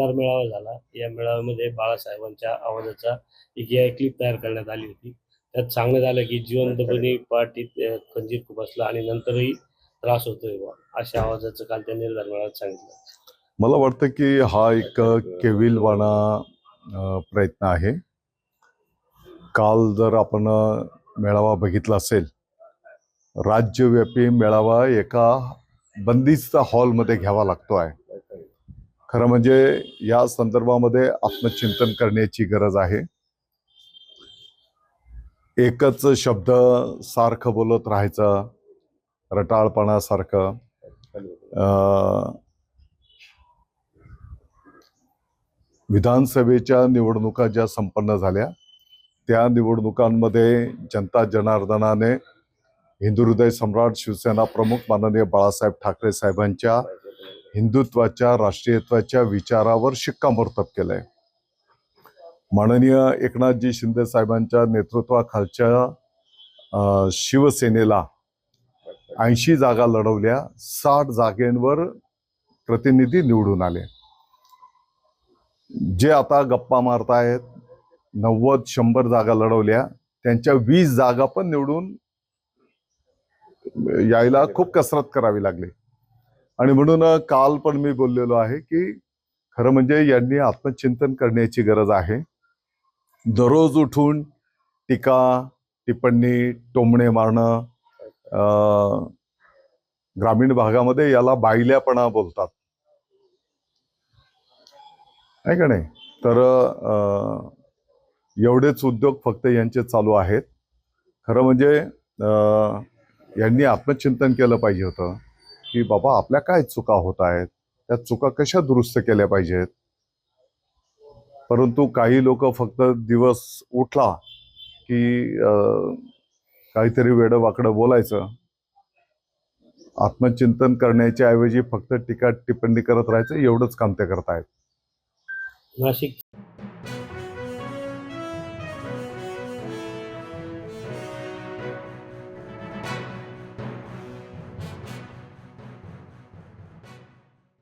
मेळावा झाला. या मेळाव्यामध्ये बाळासाहेबांच्या आवाजाचा एक या क्लिप तयार करण्यात आली होती. त्यात सांगण्यात आलं की जिवंतपणे पाठीत खंजीर खुपसला आणि नंतरही त्रास होतोय अशा आवाजाचं काल त्या निर्धार मेळाव्यात सांगितलं. मला वाटतं की हा एक केविलवाणा प्रयत्न आहे. काल जर आपण मेळावा बघितला असेल राज्यव्यापी मेळावा एका बंदिस्त हॉलमध्ये घ्यावा लागतो आहे. खरं म्हणजे या संदर्भामध्ये आत्मचिंतन करण्याची गरज आहे. एकच शब्द सारखं बोलत राहायचं रटाळपणासारखं. विधानसभेच्या निवडणुका ज्या संपन्न झाल्या त्या निवडणुकांमध्ये जनता जनार्दनाने हिंदू हृदय सम्राट शिवसेना प्रमुख माननीय बाळासाहेब ठाकरे साहेबांच्या हिंदुत्वाच्या राष्ट्रीयत्वाच्या विचारावर शिक्कामोर्तब केलंय. माननीय एकनाथजी शिंदे साहेबांच्या नेतृत्वाखालच्या शिवसेनेला ऐंशी जागा लढवल्या साठ जागेंवर प्रतिनिधी निवडून आले. जे आता गप्पा मारतायत नव्वद शंभर जागा लढवल्या त्यांच्या वीस जागा पण निवडून यायला खूप कसरत करावी लागली. आणि म्हणून काल पण मी बोललेलो आहे की खरं म्हणजे यांनी आत्मचिंतन करण्याची गरज आहे. दररोज उठून टीका टिप्पणी टोमणे मारणं ग्रामीण भागामध्ये याला बायल्यापणा बोलतात. आहे का नाही? तर एवढेच उद्योग फक्त यांचे चालू आहेत. खरं म्हणजे यांनी आत्मचिंतन केलं पाहिजे होतं. की बाबा आपल्या काय चुका होत आहेत? त्या चुका कशा दुरुस्त केल्या पाहिजेत? परंतु काही लोक फक्त दिवस उठला की काहीतरी वेडं वाकडं बोलायचं. आत्मचिंतन करण्याच्या ऐवजी फक्त टीका टिप्पणी करत राहायचं एवढंच काम ते करतायत. नाशिक